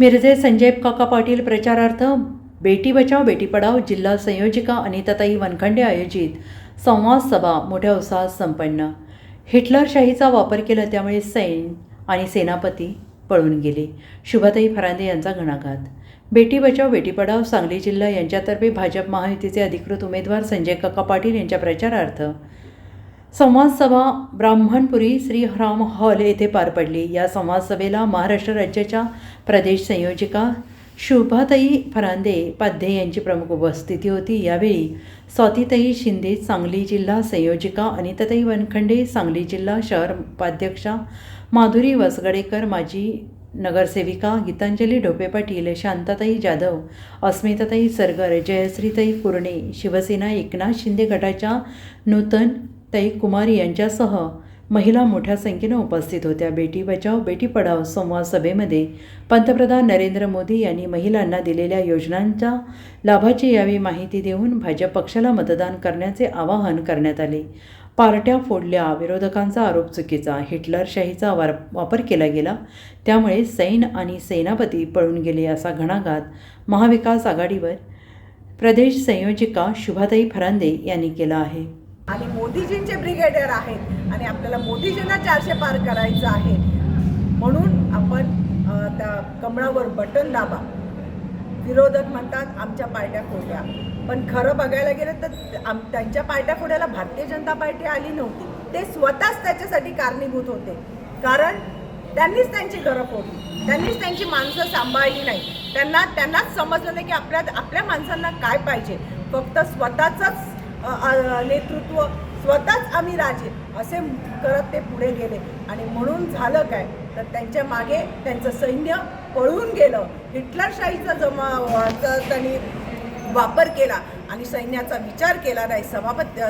मिरजे संजय काका पाटील प्रचारार्थ बेटी बचाव बेटी पढाव जिल्हा संयोजिका अनिताताई वनखंडे आयोजित संवाद सभा मोठ्या उत्साहात संपन्न. हिटलरशाहीचा वापर केला त्यामुळे सैन आणि सेनापती पळून गेले. शुभाताई फरांदे यांचा घणाघात. बेटी बचाव बेटी पढाव सांगली जिल्हा यांच्यातर्फे भाजप महायुतीचे अधिकृत उमेदवार संजय काका पाटील यांच्या प्रचारार्थ संवाद सभा ब्राह्मणपुरी श्रीराम हॉल येथे पार पडली. या संवादसभेला महाराष्ट्र राज्याच्या प्रदेश संयोजिका शुभाताई फरांदे पाध्ये यांची प्रमुख उपस्थिती होती. यावेळी स्वातीताई शिंदे सांगली जिल्हा संयोजिका अनिताताई वनखंडे सांगली जिल्हा शहर उपाध्यक्षा माधुरी वसगडेकर माजी नगरसेविका गीतांजली ढोपे पाटील शांताताई जाधव अस्मिताताई सरगर जयश्रीताई कुर्णे शिवसेना एकनाथ शिंदे गटाच्या नूतन ताई कुमारी यांच्यासह महिला मोठ्या संख्येनं उपस्थित होत्या. बेटी बचाव बेटी पढाव संवाद सभेमध्ये पंतप्रधान नरेंद्र मोदी यांनी महिलांना दिलेल्या योजनांच्या लाभाची यावी माहिती देऊन भाजप पक्षाला मतदान करण्याचे आवाहन करण्यात आले. पार्ट्या फोडल्या. विरोधकांचा आरोप चुकीचा. हिटलरशाहीचा वार वापर केला गेला. त्यामुळे सैन आणि सेनापती पळून गेले असा घणाघात महाविकास आघाडीवर प्रदेश संयोजिका शुभाताई फरांदे यांनी केला आहे. आणि मोदीजींचे ब्रिगेडियर आहेत आणि आपल्याला मोदीजींना चारशे पार करायचं आहे. म्हणून आपण त्या कमळावर बटन दाबा. विरोधक म्हणतात आमच्या पार्ट्या खोट्या. पण खरं बघायला गेलं तर आम त्यांच्या पार्ट्या खोड्याला भारतीय जनता पार्टी आली नव्हती. ते स्वतःच त्याच्यासाठी कारणीभूत होते. कारण त्यांनीच त्यांची घरं फोडली. त्यांनीच त्यांची माणसं सांभाळली नाही. त्यांना त्यांनाच समजलं नाही की आपल्या आपल्या माणसांना काय पाहिजे. फक्त स्वतःचंच नेतृत्व स्वतःच आम्ही राजे असे करत ते पुढे गेले. आणि म्हणून झालं काय? तर त्यांच्या मागे त्यांचं सैन्य पळून गेलं. हिटलरशाहीचा जमा त्यांनी वापर केला आणि सैन्याचा विचार केला नाही. सभापती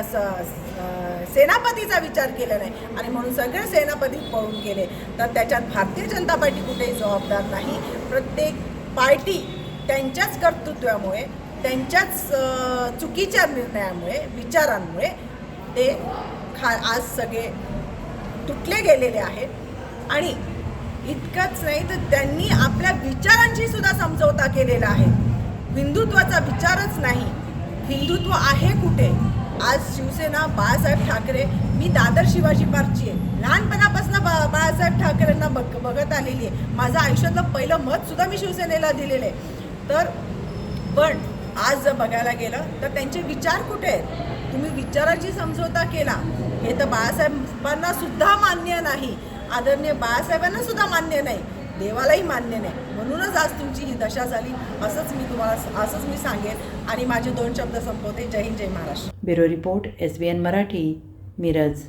सेनापतीचा विचार केला नाही. आणि म्हणून सगळे सेनापती पळून गेले. तर त्याच्यात भारतीय जनता पार्टी कुठेही जबाबदार नाही. प्रत्येक पार्टी त्यांच्याच कर्तृत्वामुळे त्यांच्याच चुकीच्या निर्णयामुळे विचारांमुळे ते खा आज सगळे तुटले गेलेले आहेत. आणि इतकंच नाही तर त्यांनी आपल्या विचारांची सुद्धा समजवता केलेला आहे. हिंदुत्वाचा विचारच नाही. हिंदुत्व आहे कुठे? आज शिवसेना बाळासाहेब ठाकरे मी दादर शिवाजी पार्कची आहे. लहानपणापासून बा बाळासाहेब ठाकरेंना बघ बघत आलेली आहे. माझं आयुष्यातलं पहिलं मत सुद्धा मी शिवसेनेला दिलेलं आहे. तर पण आज जर बघायला गेलं तर त्यांचे विचार कुठे आहेत? तुम्ही विचाराची समजोता केला. हे तर बाळासाहेबांना सुद्धा मान्य नाही. आदरणीय बाळासाहेबांना सुद्धा मान्य नाही. देवालाही मान्य नाही. म्हणूनच आज तुमची ही दशा झाली. असंच मी तुम्हाला असंच मी सांगेन आणि माझे दोन शब्द संपवते. जय हिंद जय Maharashtra. Bureau report S B N Marathi Miraj.